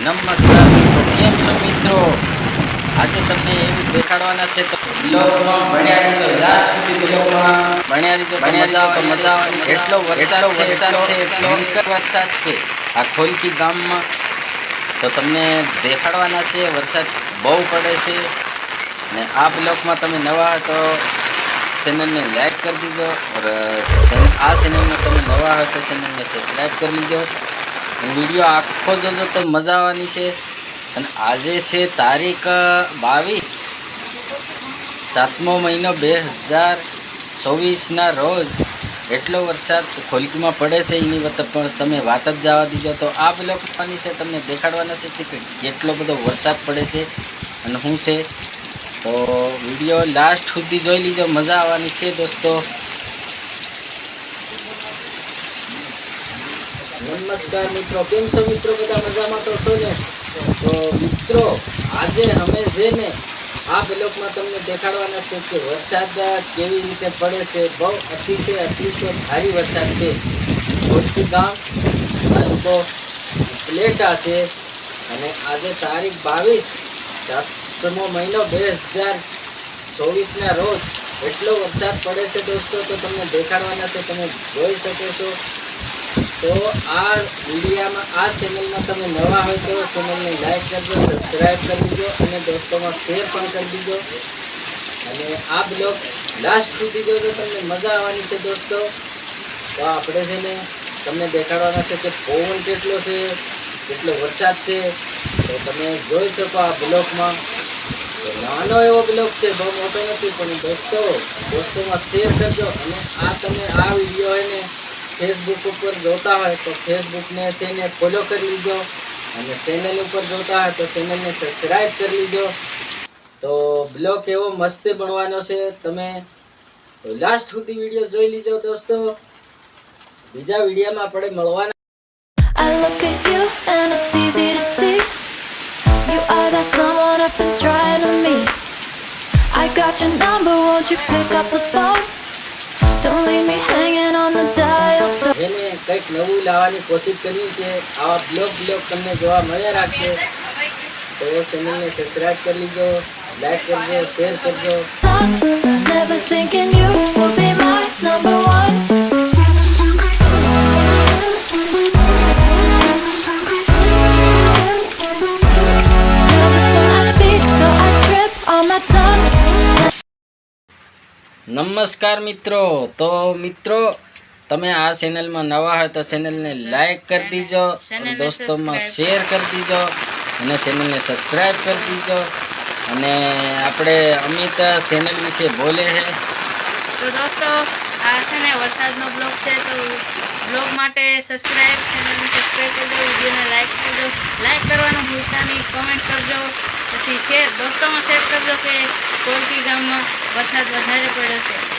નમસ્કાર. મિત્રો કેમ છો મિત્રો? આજે તમને એવું દેખાડવાના છે તો બ્લોગમાં ભણ્યા રીતો લાસ્ટ સુધી બ્લોગમાં ભણ્યા રીતો ભણ્યા રીતો મજા આવવાની છે. એટલો વરસાદ છે વરસાદ છે એટલો ભયંકર વરસાદ છે. આ ખોલકી ગામમાં તો તમને દેખાડવાના છે વરસાદ બહુ પડે છે. ને આ બ્લોગમાં તમે નવા તો ચેનલને લાઈક કરી દીધો. આ ચેનલમાં તમે નવા હોય તો ચેનલને સબસ્ક્રાઈબ કરી લીધો વીડિયો આખો જોજો તો મજા આવવાની છે. અને આજે છે તારીખ બાવીસ. સાતમો મહિનો બે હજાર ચોવીસના રોજ એટલો વરસાદ ખોલકીમાં પડે છે એની પણ તમે વાત જ જવા દીધો તો આ બ્લોકવાની છે, તમને દેખાડવાના છે કે કેટલો બધો વરસાદ પડે છે અને શું છે. તો વીડિયો લાસ્ટ સુધી જોઈ લીજો, મજા આવવાની છે દોસ્તો. નમસ્કાર મિત્રો, કેમ છો મિત્રો? બધા મજામાં તો છો ને? તો મિત્રો, આજે અમે છે ને આ બ્લોકમાં તમને દેખાડવાના છે કે વરસાદ કેવી રીતે પડે છે, બહુ અતિશય અતિશય ભારી વરસાદ છે. ભોજપુર ગામ તાલુકો પ્લેટા છે. અને આજે તારીખ બાવીસ સાતમો મહિનો બે હજાર ચોવીસના રોજ એટલો વરસાદ પડે છે દોસ્તો, તો તમને દેખાડવાના છે, તમે જોઈ શકો છો. તો આ વિડીયામાં, આ ચેનલમાં તમે નવા હોય તો ચેનલને લાઈક કરજો સબસ્ક્રાઈબ કરી દીજો અને દોસ્તોમાં શેર પણ કરી દીજો. અને આ બ્લોગ લાસ્ટ સુધી જોજો, તમને મજા આવવાની છે દોસ્તો. તો આપણે છે ને, તમને દેખાડવાના છે કે પવન કેટલો છે, કેટલો વરસાદ છે. તો તમે જોઈ શકો આ બ્લોગમાં. નાનો એવો બ્લોગ છે, બહુ મોટો નથી, પણ દોસ્તો, દોસ્તોમાં શેર કરજો અને આ તમે આ વીડિયો હોય ને ફેસબુક ઉપર જોતા હોય તો ફેસબુકને તેને ફોલો કરી લીજો અને ચેનલ ઉપર જોતા હોય તો ચેનલને સબસ્ક્રાઈબ કરી લીજો. તો બ્લોગ એવો મસ્ત બનવાનો છે. તમે લાસ્ટ સુધી વીડિયો જોઈ લીજો દોસ્તો. બીજા વિડીયોમાં આપણે મળવાના got your number, won't you pick up the phone? જેને કંઈક નવું લાવવાની કોશિશ કરી છે આવા બ્લોગ બ્લોગ તમને જોવા મળ્યા રાખશે. તો ચેનલને સબસ્ક્રાઈબ કરી લીજો લાઈક કરજો શેર કરજો. નમસ્કાર મિત્રો. તો મિત્રો તમે આ ચેનલમાં નવા હોય તો ચેનલને લાઈક કરી દીજો અને દોસ્તોમાં શેર કરી દીજો અને ચેનલને સબસ્ક્રાઈબ કરી દીજો. અને આપણે અમિત ચેનલ વિશે બોલે છે. તો દોસ્તો આ છે ને વરસાદનો બ્લોગ છે તો બ્લોગ માટે સબસ્ક્રાઈબ ચેનલને સબસ્ક્રાઈબ કરજો વિડીયોને લાઈક કરજો લાઈક કરવાનું ભૂલતા નહીં કોમેન્ટ કરજો પછી શેર દોસ્તોમાં શેર કરજો. કે કોલકી ગામમાં વરસાદ વધારે પડ્યો છે